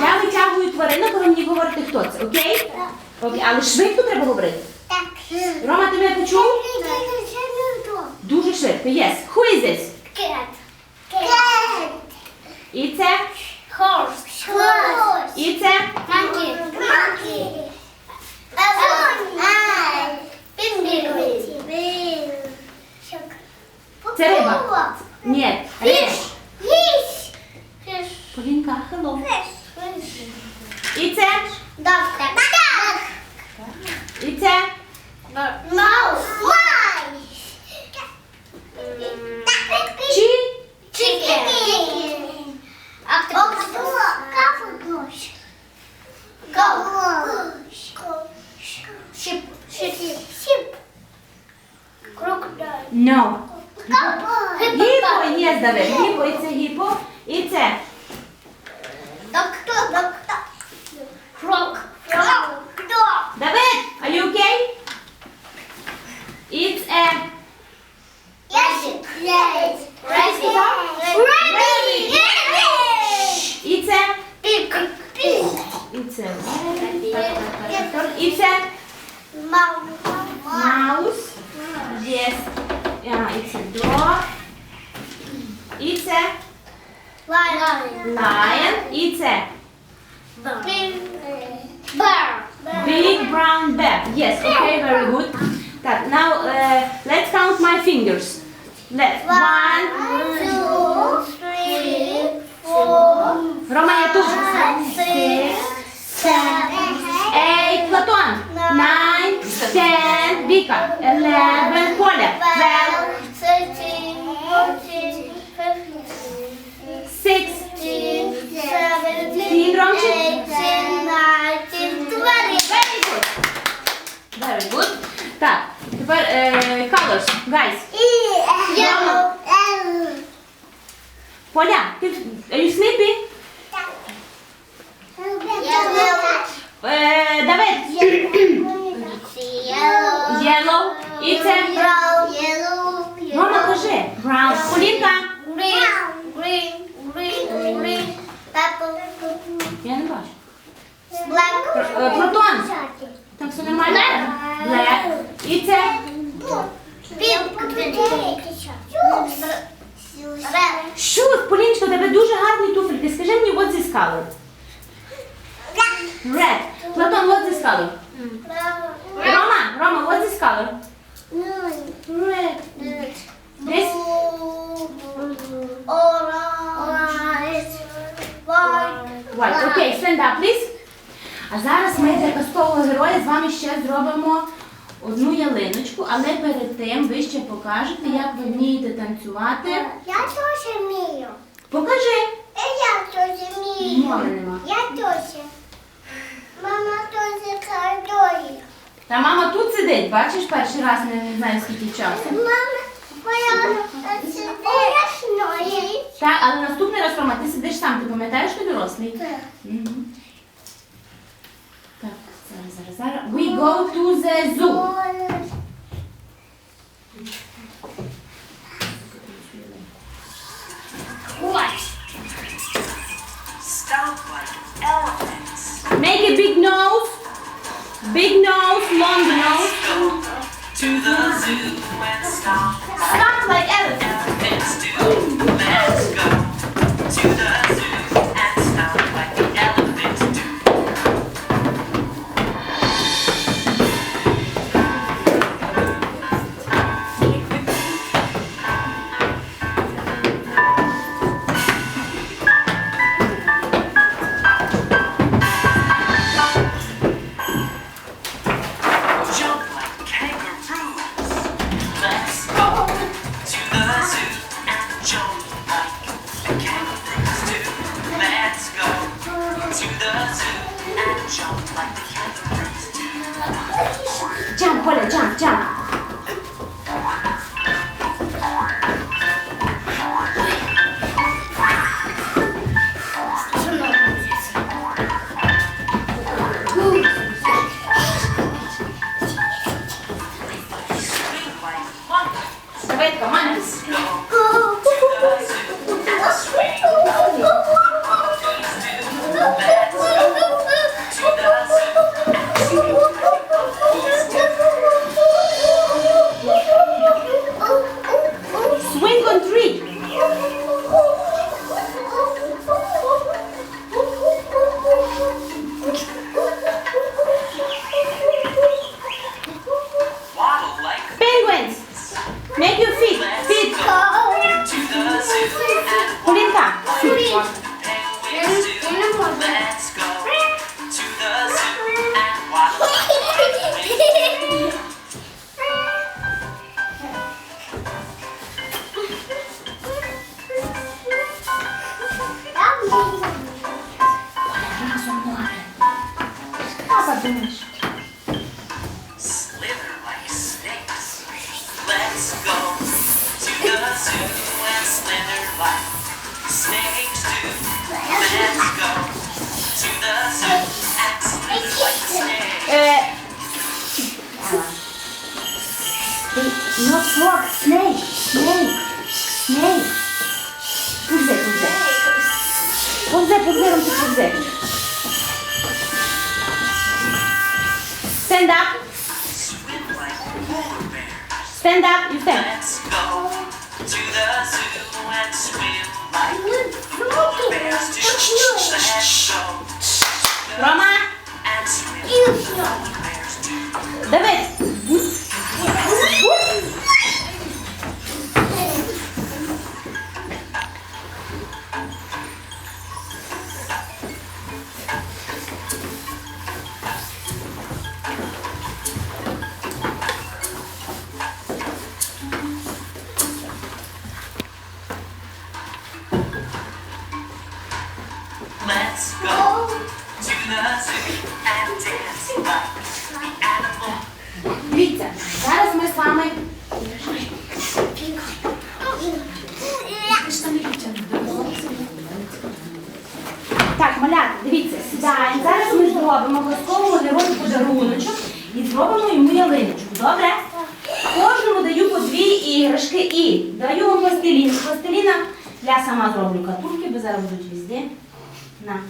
Я витягую тваринок, ви мені говорите, хто це, окей? Окей, але швидко треба говорити. Так. Рома, ти мене почув? Дуже швидко. Yes. Who is this? Cat. Cat. І це, Horse. Horse. і це. Monkey. Гіпо, є, Давид. Гіпо, і це гіпо. І це. Dog. Давид, are you okay? It's a Rabbit. Rabbit. Rabbit. Rabbit. Lion. Lion. І це. Big bear. Big brown bear. Yes, okay, very good. Так, now uh, let's count my fingers. Let one. two, three, four, Рома, я тут. six, seven, Eight, Платон. Nine, ten, Віка. Eleven, Е, colors. Guys. Yellow. Поля, ти, are you sleepy? Е, Давид. Yellow. Yellow. І це. Brown. Yellow. Рома, кажи. Brown. Полінка. Green. Green. Green. Green. Purple. Я не бачу. Black. Е, Платон. Там все нормально? Black. І це. Red. Поліночка, у тебе дуже гарні туфельки. Скажи мені, what's this color? Red. Платон, what's this color? Рома, Рома, what's this color? Red. This? Orange. White. White. Окей, stand up, please. А зараз ми для казкового героя з вами ще зробимо одну ялиночку, але перед тим ви ще покажете, як ви вмієте танцювати. Я тоже вмію. Покажи. Я тоже вмію. Мови нема. Я тоже. Мама тоже кардої. Та мама тут сидить, бачиш, перший раз не, не знаю скільки часу. Мама, моя поясної. Так, але наступний раз, Рома, ти сидиш сам, ти пам'ятаєш, ти дорослий? Так, зараз, зараз, зараз. We go to the zoo. Stop like elephants. Make a big nose. Big nose, long nose. Go to the zoo and stop Stop like elephant. elephants 这样过来这样 estava apenas. É... Not frog, snake, snake, snake. exemplo. puzzle. Puzzle, puzzle, puzzle. Stand up, stand up, you stand. Go to the and dance like the animal. Дивіться, зараз ми з вами. Так, малята, дивіться, сідаємо. Зараз ми зробимо казковому герою подаруночок і зробимо йому ялиночку. Добре? Кожному даю по дві іграшки і даю вам пластилін. Пластиліна я сама зроблю катушки, бо зараз будуть везде. На.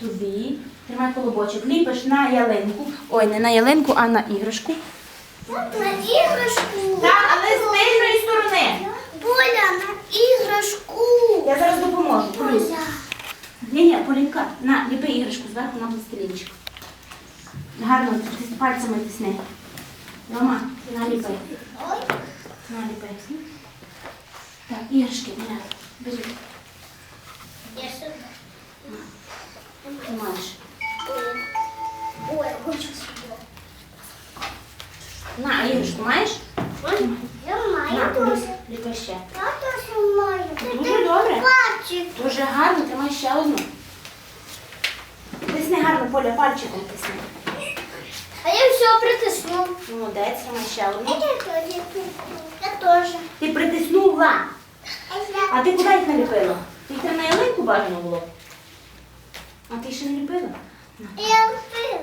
Тобі. Тримай колобочок. Ліпиш на ялинку. Ой, не на ялинку, а на іграшку. На іграшку. Так, але з тильної сторони. Поля на іграшку. Я зараз допоможу. Полюсь. Ні, ні, Полінка, на, ліпи іграшку зверху на пластилінчик. Гарно ти пальцями тисни. Рома, наліпи. Ой. Наліпи. Так, іграшки, бери. Я сюди. Тримаєш. Ой, хочу сюди. На, іграшку маєш? Я маю теж. ліпи ще. Я теж маю. Дуже добре. Дуже гарно, тримай ще одну. Тисни гарно, Поля, пальчиком тисни. А я все притисну. Молодець, тримай ще одну. Я теж. Ти притиснула. А А ти куди їх наліпила? Ти їх на ялинку бажано було? А ти ще не ліпила? Я пив.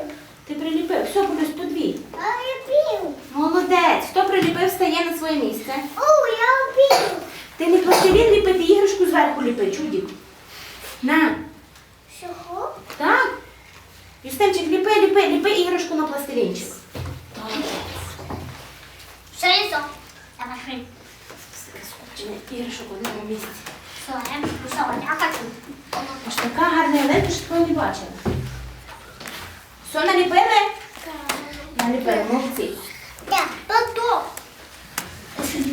Ти приліпив. Все, буде по дві. А я пив. Молодець. Хто приліпив, стає на своє місце. О, я пив. Ти не пластилін ліпити, іграшку зверху ліпи, чудік. На. Чого? Так. Юстинчик, ліпи, ліпи, ліпи іграшку на пластилінчик. Не бачила. Все наліпили? Наліпили, молодці. Да, потом.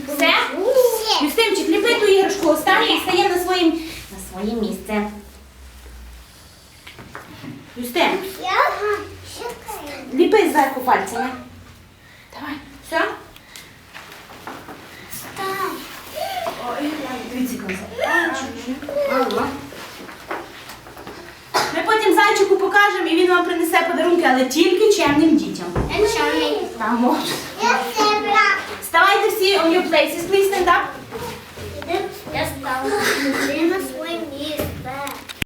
Все? Все. Юстимчик, ліпи ту іграшку останню і стає на своє, на своє місце. Юстим, ліпи зверху пальцями. Давай, все? Так. Ой, дивіться, Ага. Покажемо і він вам принесе подарунки, але тільки чемним дітям. Я. Там можна. Ставайте всі on your places, please stand up. Я стала.